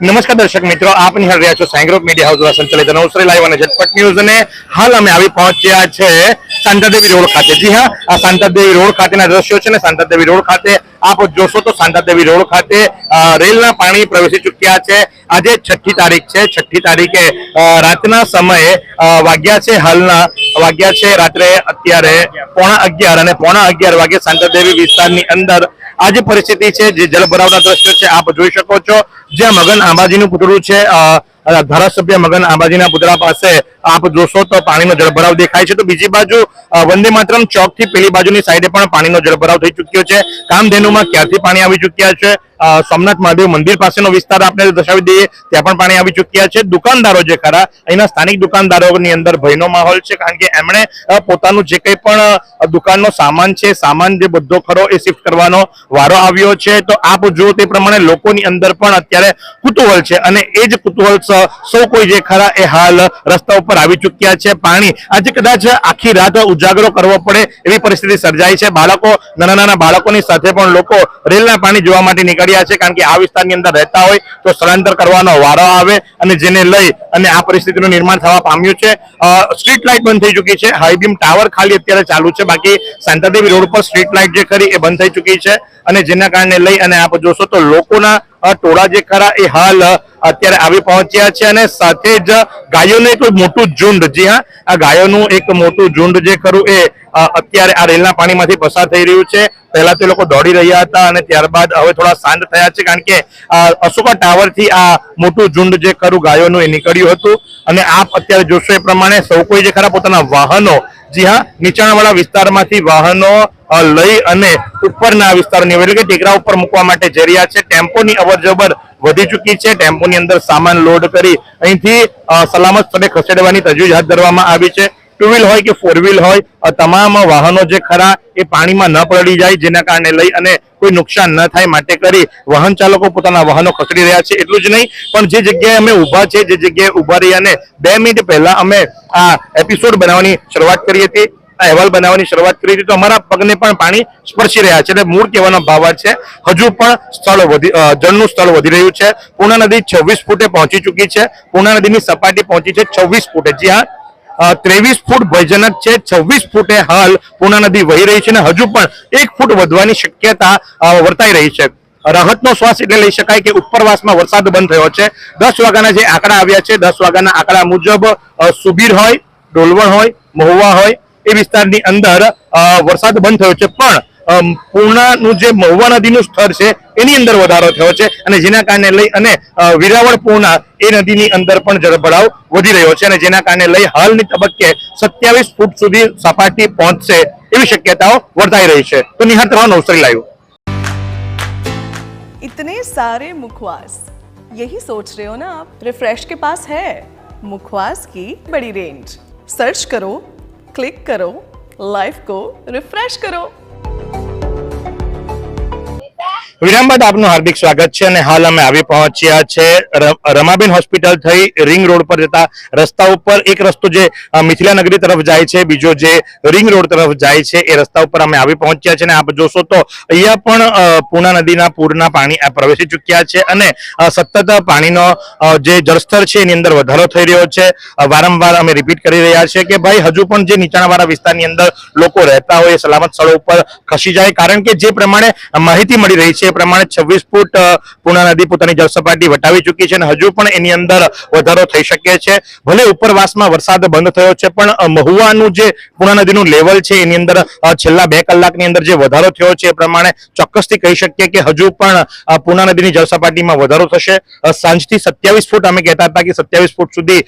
નમસ્કાર દર્શક મિત્રો, આપ નિહાળ રહ્યા છો સાંગ્રોપ મીડિયા હાઉસ દ્વારા સંચાલિત નવસરી લાઈવ અને ઝટપટ ન્યૂઝ અને હાલ અમે આવી પહોંચ્યા છે શાંતાદેવી રોડ ખાતે. જી હા, આ શાંતાદેવી રોડ ખાતેના દ્રશ્યો છે ને શાંતાદેવી રોડ ખાતે આપ જોશો તો શાંતાદેવી રોડ ખાતે રેલના પાણી પ્રવેશી ચૂક્યા છે. આજે છઠ્ઠી તારીખ છે. છઠ્ઠી તારીખે રાતના સમયે વાગ્યા છે હાલના, વાગ્યા છે રાત્રે અત્યારે પોણા અગિયાર અને પોણા અગિયાર વાગે શાંતાદેવી વિસ્તારની અંદર આ જે પરિસ્થિતિ છે, જે જલભરાવના દ્રશ્યો છે, આપ જોઈ શકો છો. જ્યાં મગન આંબાજીનું પુતળું છે ધારાસભ્ય મગન આંબાજીના પુતળા પાસે આપ જોશો તો પાણીનો જળભરાવ દેખાય છે. તો બીજી બાજુ વંદે માતરમ ચોકથી પેલી બાજુની સાઈડે પણ પાણીનો જળભરાવ થઈ ચુક્યો છે. કામધેનુમાં ક્યારથી પાણી આવી ચુક્યા છે? સોમનાથ મહાદેવ મંદિર પાસેનો વિસ્તાર આપણે દર્શાવી દઈએ. ત્યાં પણ પાણી આવી ચુક્યા છે. દુકાનદારો જે ખરા, અહીંના સ્થાનિક દુકાનદારોની અંદર ભયનો માહોલ છે, કારણ કે એમણે પોતાનું જે કંઈ પણ દુકાનનો સામાન છે, સામાન જે બધો ખરો એ શિફ્ટ કરવાનો વારો આવ્યો છે. તો આપ જો તે પ્રમાણે લોકોની અંદર પણ અત્યારે કુતૂહલ છે. અને એ જ કુતૂહલ સૌ કોઈ જે ખરા એ હાલ રસ્તા ઉપર આવી ચૂક્યા છે પાણી. આજે કદાચ આખી રાત ઉજાગરો કરવો પડે એવી પરિસ્થિતિ સર્જાઈ છે. બાળકો, નાના નાના બાળકોની સાથે પણ લોકો રેલના પાણી જોવા માટે નીકળ્યા છે કારણ કે આ વિસ્તારની અંદર રહેતા હોય તો સ્થળાંતર કરવાનો વારો આવે અને જેને લઈ અને આ પરિસ્થિતિનું નિર્માણ થવા પામ્યું છે. સ્ટ્રીટ લાઇટ બંધ થઈ ચૂકી છે. હાઈબીમ ટાવર ખાલી અત્યારે ચાલુ છે. બાકી શાંતાદેવી રોડ પર સ્ટ્રીટ લાઇટ જે ખરી એ બંધ થઈ ચૂકી છે અને જેના કારણે લઈ અને આપ જોશો તો લોકોના ટોળા જે ખરા એ હાલ અત્યારે આવી પહોંચ્યા છે અને સાથે જ ગાયોનું એક મોટું ઝુંડ, જી હા, આ ગાયોનું એક મોટું ઝુંડ જે ખરું એ અત્યારે આ રેલના પાણીમાંથી પસાર થઈ રહ્યું છે. પહેલા તો લોકો દોડી રહ્યા હતા અને ત્યારબાદ હવે થોડા શાંત થયા છે કારણ કે અશોકા ટાવરથી આ મોટું ઝુંડ જે ખરું ગાયોનું એ નીકળ્યું હતું. અને આપ અત્યારે જોશો એ પ્રમાણે સૌ કોઈ જે ખરા પોતાના વાહનો જી હા, નીચાણવાળા વિસ્તારમાંથી વાહનો લઈ અને ઉપરના વિસ્તારની એટલે કે ટેકરા ઉપર મૂકવા માટે જઈ રહ્યા છે. ટેમ્પોની અવરજવર વધી ચૂકી છે. ટેમ્પોની અંદર સામાન લોડ કરી અહીંથી સલામત સ્થળે ખસેડવાની તજવીજ હાથ ધરવામાં આવી છે. ટુ વ્હીલ હોય કે ફોર વ્હીલ હોય અ, તમામ વાહનો જે ખરા એ પાણીમાં ન પડી જાય જેના કારણે લઈ અને કોઈ નુકસાન ન થાય માટે કરી વાહન ચાલકો પોતાના વાહનો ખસેડી રહ્યા છે. એટલું જ નહીં પણ જે જગ્યાએ અમે ઊભા છે જે જગ્યાએ ઊભા રહ્યા અને બે મિનિટ પહેલા અમે આ એપિસોડ બનાવવાની શરૂઆત કરી હતી આ અહેવાલ બનાવવાની શરૂઆત કરી હતી તો અમારા પગને પણ પાણી સ્પર્શી રહ્યા છે. એટલે મૂળ કહેવાનો ભાવ આ છે હજુ પણ સ્થળ વધી જળનું સ્થળ વધી રહ્યું છે. પૂર્ણા નદી છવ્વીસ ફૂટે પહોંચી ચૂકી છે. પૂર્ણા નદીની સપાટી પહોંચી છે છવ્વીસ ફૂટે. જી હા ત્રેવીસ ફૂટ ભયજનક છે, છવ્વીસ ફૂટે હાલ પૂર્ણા નદી વહી રહી છે અને હજુ પણ એક ફૂટ વધવાની શક્યતા વર્તાઈ રહી છે. રાહતનો શ્વાસ એટલે લઈ શકાય કે ઉપરવાસમાં વરસાદ બંધ થયો છે. દસ વાગ્યાના જે આંકડા આવ્યા છે, દસ વાગ્યાના આંકડા મુજબ સુબીર હોય, ડોલવણ હોય, મહુવા હોય, એ વિસ્તારની અંદર વરસાદ બંધ થયો છે. પણ પૂર્ણાનું જે મહુવા નદીનું સ્તર છે એની અંદર વધારો થયો છે અને જેના કારણે લઈ અને અ, વિરાવળ પૂર્ણા એ નદીની અંદર પણ જળભરાવ વધી રહ્યો છે અને જેના કારણે લઈ હાલની તબક્કે સત્યાવીસ ફૂટ સુધી સપાટી પહોંચશે એવી શક્યતાઓ વર્તાઈ રહી છે તો નિહાળ કરવા નવસરી લાવ્યું इतने सारे मुखवास यही सोच रहे हो ना आप रिफ्रेश के पास है मुखवास की बड़ी रेंज सर्च करो क्लिक करो लाइफ को रिफ्रेश करो વિરામ બાદ આપનું હાર્દિક સ્વાગત છે અને હાલ અમે આવી પહોંચ્યા છે રમાબેન હોસ્પિટલ થઈ રિંગ રોડ પર જતા રસ્તા ઉપર. એક રસ્તો જે મિથિલા નગરી તરફ જાય છે, બીજો જે રિંગ રોડ તરફ જાય છે, એ રસ્તા ઉપર અમે આવી પહોંચ્યા છે અને આપ જોશો તો અહીંયા પણ પૂર્ણા નદીના પૂરના પાણી પ્રવેશી ચૂક્યા છે અને સતત પાણીનો જે જળસ્તર છે એની અંદર વધારો થઈ રહ્યો છે. વારંવાર અમે રિપીટ કરી રહ્યા છે કે ભાઈ હજુ પણ જે નીચાણવાળા વિસ્તારની અંદર લોકો રહેતા હોય એ સલામત સ્થળો ઉપર ખસી જાય. કારણ કે જે પ્રમાણે માહિતી મળી રહી છે એ પ્રમાણે છવ્વીસ ફૂટ પૂર્ણા નદી પોતાની જળસપાટી વટાવી ચૂકી છે અને હજુ પણ એની અંદર વધારો થઈ શકે છે. ભલે ઉપરવાસમાં વરસાદ બંધ થયો છે, પણ મહુવાનું જે પૂર્ણા નદીનું લેવલ છે, એની અંદર છેલ્લા બે કલાકની અંદર જે વધારો થયો છે, એ પ્રમાણે ચોક્કસથી કહી શકીએ કે હજુ પણ પૂર્ણા નદીની જળસપાટીમાં વધારો થશે. સાંજથી સત્યાવીસ ફૂટ, અમે કહેતા હતા કે સત્યાવીસ ફૂટ સુધી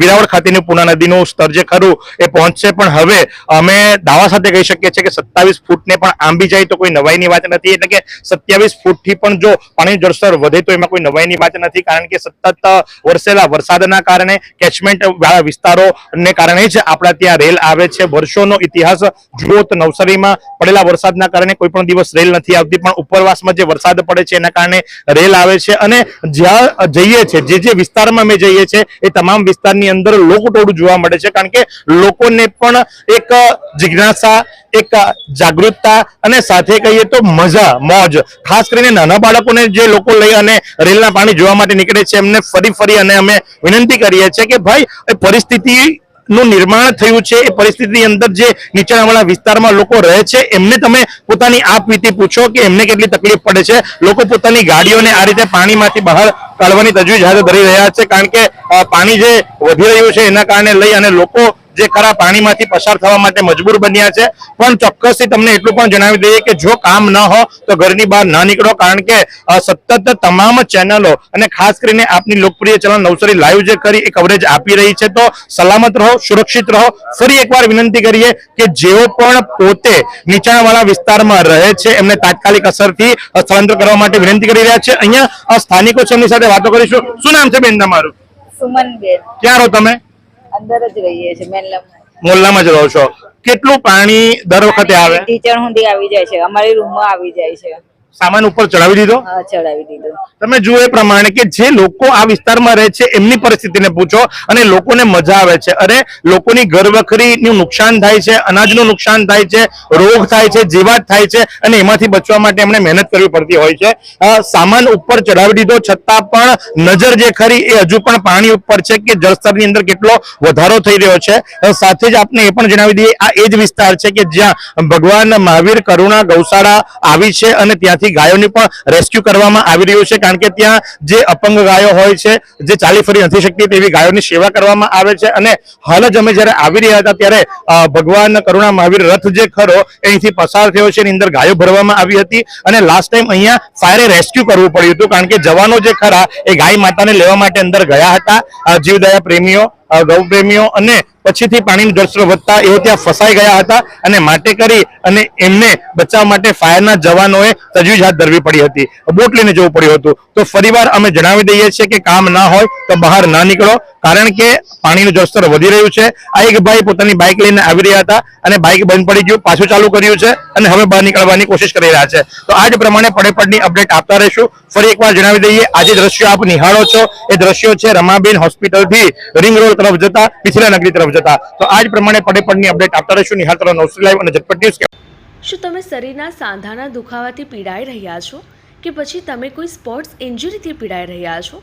વિરાવળ ખાતેની પૂર્ણા નદીનું સ્તર જે ખરું એ પહોંચશે, પણ હવે અમે દાવા સાથે કહી શકીએ છીએ કે સત્તાવીસ ફૂટને પણ આંબી જાય તો કોઈ નવાઈની વાત નથી. એટલે કે સત્યાવીસ ફૂટથી પણ જો પાણી જળસ્તર વધે તો એમાં કોઈ નવાઈની વાત નથી, કારણ કે સતત વરસેલા વરસાદના કારણે કેચમેન્ટ વાળા વિસ્તારોને કારણે જ આપણા ત્યાં રેલ આવે છે. વર્ષોનો ઇતિહાસ જુઓ તો નવસારીમાં પડેલા વરસાદના કારણે કોઈ પણ દિવસ રેલ નથી આવતી, પણ ઉપરવાસમાં જે વરસાદ પડે છે એના કારણે રેલ આવે છે. અને જ્યાં જઈએ છે, જે જે વિસ્તારમાં અમે જઈએ છીએ એ તમામ વિસ્તારની અંદર લોકટોળું જોવા મળે છે, કારણ કે લોકોને પણ એક જિજ્ઞાસા, એક જાગૃતતા અને સાથે કહીએ તો મજા, મોજ ખાસ કરીને નાના બાળકોને જે લોકો લઈ અને રેલના પાણી જોવા માટે નીકળે છે, એમને ફરી ફરી અને અમે વિનંતી કરીએ છીએ કે ભાઈ પરિસ્થિતિ નું નિર્માણ થયું છે, એ પરિસ્થિતિની અંદર જે નીચાણવાળા વિસ્તારમાં લોકો રહે છે, એમને તમે પોતાની આપવીતી પૂછો કે એમને કેટલી તકલીફ પડે છે. લોકો પોતાની ગાડીઓને આ રીતે પાણીમાંથી બહાર કાઢવાની તજવીજ હાથ ધરી રહ્યા છે, કારણ કે પાણી જે વધી રહ્યું છે, એના કારણે લઈ અને લોકો જે ખરા પાણીમાંથી પસાર થવા માટે મજબૂર બન્યા છે. પણ ચોક્કસથી તમને એટલું પણ જણાવી દઈએ કે જો કામ ન હો તો ઘરની બહાર ના નીકળો કારણ કે સતત તમામ ચેનલો અને ખાસ કરીને આપની લોકપ્રિય ચેનલ નવસારી લાઈવ જે કરી એ કવરેજ આપી રહી છે. તો સલામત રહો સુરક્ષિત રહો. ફરી એકવાર વિનંતી કરીએ કે જેઓ પણ પોતે નીચાણવાળા વિસ્તારમાં રહે છે એમને તાત્કાલિક અસરથી સ્થળાંતર કરવા માટે વિનંતી કરી રહ્યા છે. અહીંયા સ્થાનિકો છે એમની સાથે વાતો કરીશું. શું નામ છે બેન તમારું? સુમનબેન. ક્યાં રહો તમે? અંદર જ રહીએ છીએ મેલમમાં મોલ્લામાં જ રહો છો. કેટલું પાણી દર વખતે આવે? ટીચર સુધી આવી જાય છે અમારી રૂમમાં આવી જાય છે. સામાન ઉપર ચડાવી દીધો? હા ચડાવી દીધું. તમે જુઓ એ પ્રમાણે કે જે લોકો આ વિસ્તારમાં રહે છે એમની પરિસ્થિતિને પૂછો અને લોકોને મજા આવે છે. અરે લોકોની ઘર નુકસાન થાય છે અનાજનું નુકસાન થાય છે રોગ થાય છે જીવાત થાય છે અને એમાંથી બચવા માટે એમણે મહેનત કરવી પડતી હોય છે. સામાન ઉપર ચડાવી દીધો છતાં પણ નજર જે ખરી એ હજુ પણ પાણી ઉપર છે કે જળસ્તરની અંદર કેટલો વધારો થઈ રહ્યો છે. સાથે જ આપને એ પણ જણાવી દઈએ આ એ જ વિસ્તાર છે કે જ્યાં ભગવાન મહાવીર કરુણા ગૌશાળા આવી છે અને ત્યાંથી ગાયોની પણ રેસ્ક્યુ કરવામાં આવી રહ્યું છે. કારણ કે ત્યાં જે અપંગ ગાયો હોય છે, જે ચાલી ફરી નથી શકતી, તેવી ગાયોની સેવા કરવામાં આવે છે. અને હાલ જ અમે જ્યારે આવી રહ્યા હતા, ત્યારે ભગવાન કરુણા મહાવીર રથ જે ખરો, અહીંથી પસાર થયો છે. એની અંદર ગાયો ભરવામાં આવી હતી. અને લાસ્ટ ટાઈમ અહીંયા ફાયરે રેસ્ક્યુ કરવું પડ્યું હતું. કારણ કે જવાનો જે ખરા, એ ગાય માતાને લેવા માટે અંદર ગયા હતા. જીવદયા પ્રેમીઓ અ, ગૌ અને પછીથી પાણીનું જળસ્તર વધતા એઓ ત્યાં ફસાઈ ગયા હતા અને માટે કરી અને એમને બચાવવા માટે ફાયરના જવાનોએ તજવીજ હાથ ધરવી પડી હતી. બોટ લઈને જવું પડ્યું હતું. તો ફરીવાર અમે જણાવી દઈએ છીએ કે કામ ના હોય તો બહાર ના નીકળો. કારણ કે પાણીનું જળસ્તર વધી રહ્યું છે. આ એક ભાઈ પોતાની બાઇક લઈને આવી રહ્યા હતા અને બાઇક બંધ પડી ગયું, પાછું ચાલુ કર્યું છે અને હવે બહાર નીકળવાની કોશિશ કરી રહ્યા છે. તો આ જ પ્રમાણે પડેપડની અપડેટ આપતા રહીશું. ફરી એકવાર જણાવી દઈએ, આજે દ્રશ્યો આપ નિહાળો છો. એ દ્રશ્યો છે રમાબેન હોસ્પિટલથી રિંગ રોડ તરફ જતા, પિછલા નગરી તરફ જતા. તો આ જ પ્રમાણે પડેપડની અપડેટ આપતા રહીશું. નિહાળ નવસારી લાઈવ અને ઝટપટ ન્યૂઝ શું તમે શરીરના સાંધાના દુખાવાથી પીડાઈ રહ્યા છો? કે પછી તમે કોઈ સ્પોર્ટ્સ ઇન્જરીથી પીડાઈ રહ્યા છો?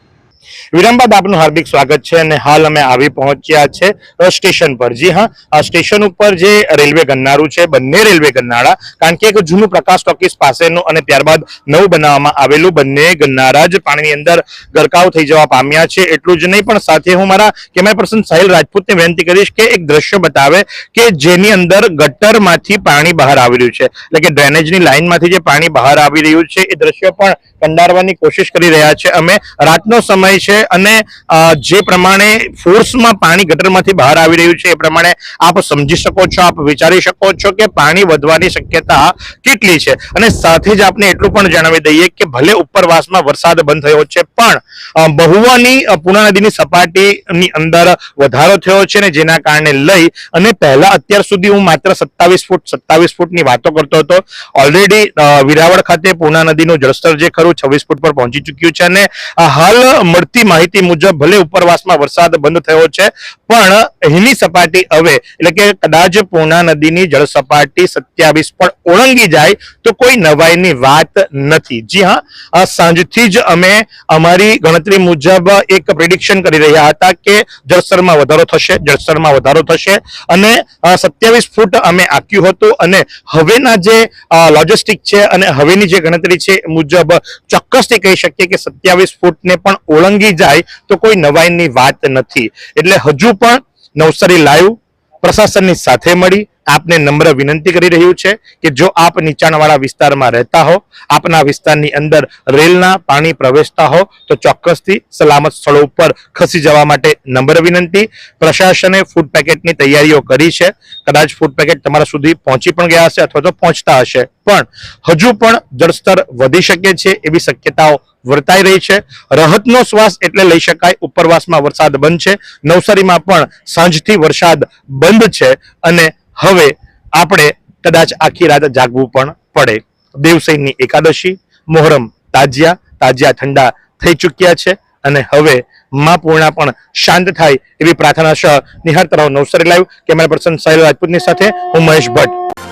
વિરામ બાદ આપનું હાર્દિક સ્વાગત છે અને હાલ અમે આવી પહોંચ્યા છે સ્ટેશન પર. જી હા, આ સ્ટેશન ઉપર જે રેલવે ગન્નારું છે, બંને રેલવે ગન્નાળા, કારણ કે એક જૂનું પ્રકાશ ટોકીસ પાસેનું અને ત્યારબાદ નવું બનાવવામાં આવેલું બંને ગન્નારા જ પાણીની અંદર ગરકાવ થઈ જવા પામ્યા છે. એટલું જ નહીં, પણ સાથે હું મારા કેમેરા પર્સન સાહિલ રાજપૂતને વિનંતી કરીશ કે એક દ્રશ્ય બતાવે કે જેની અંદર ગટરમાંથી પાણી બહાર આવી રહ્યું છે. એટલે કે ડ્રેનેજની લાઇનમાંથી જે પાણી બહાર આવી રહ્યું છે, એ દ્રશ્ય પણ કંડારવાની કોશિશ કરી રહ્યા છે. અમે રાતનો સમય છે અને જે પ્રમાણે ફોર્સમાં પાણી ગટરમાંથી બહાર આવી રહ્યું છે એ પ્રમાણે આપ સમજી શકો છો, આપ વિચારી શકો છો કે પાણી વધવાની શક્યતા કેટલી છે. અને સાથે જ આપને એટલું પણ જણાવી દઈએ કે ભલે ઉપરવાસમાં વરસાદ બંધ થયો છે, પણ બહુવાની પૂર્ણા નદીની સપાટીની અંદર વધારો થયો છે ને જેના કારણે લઈ અને પહેલા અત્યાર સુધી હું માત્ર સત્તાવીસ ફૂટ, સત્તાવીસ ફૂટની વાતો કરતો હતો. ઓલરેડી વિરાવળ ખાતે પૂર્ણા નદીનું જળસ્તર જે ખરું છવ્વીસ ફૂટ પર પહોંચી ચૂક્યું છે અને હાલ મળતી માહિતી મુજબ ભલે ઉપરવાસમાં વરસાદ બંધ થયો છે, પણ એની સપાટી હવે, એટલે કે કદાચ પૂર્ણા નદીની જળ સપાટી સત્યાવીસ પણ ઓળંગી જાય, તો કોઈ નવાઈની વાત નથી. જી હા સાંજથી જ અમે અમારી ગણતરી મુજબ એક પ્રિડિક્શન કરી રહ્યા હતા કે જળસ્તરમાં વધારો થશે, જળસ્તરમાં વધારો થશે, અને સત્યાવીસ ફૂટ અમે આંક્યું હતું, અને હવેના જે લોજિસ્ટિક છે અને હવેની જે ગણતરી છે મુજબ ચોક્કસથી કહી શકીએ કે સત્યાવીસ ફૂટને પણ ઓળંગી જાય તો કોઈ નવાઈની વાત નથી. એટલે હજુ પણ નવસારી લાઈવ પ્રશાસનની સાથે મળી આપને નમ્ર વિનંતી કરી રહ્યું છે કે જો આપ નીચાણવાળા વિસ્તારમાં રહેતા હો, આપના વિસ્તારની અંદર રેલના પાણી પ્રવેશતા હો, તો ચોક્કસથી સલામત સ્થળો ઉપર ખસી જવા માટે નમ્ર વિનંતી. પ્રશાસને ફૂડ પેકેટની તૈયારીઓ કરી છે. કદાચ ફૂડ પેકેટ તમારા સુધી પહોંચી પણ ગયા હશે અથવા તો પહોંચતા હશે. પણ હજુ પણ જળસ્તર વધી શકે છે એવી શક્યતાઓ વર્તાઈ રહી છે. રહતનો શ્વાસ એટલે લઈ શકાય ઉપરવાસમાં વરસાદ બંધ છે. નવસારીમાં પણ સાંજથી વરસાદ બંધ છે અને હવે આપણે કદાચ આખી રાત જાગવું પણ પડે. દેવસૈનની એકાદશી, મોહરમ તાજિયા તાજિયા ઠંડા થઈ ચૂક્યા છે અને હવે મા પૂર્ણા પણ શાંત થાય એવી પ્રાર્થના સહ Nihar Tarav Navsari live camera person Sahil રાજપૂતની સાથે હું મહેશ ભટ્ટ.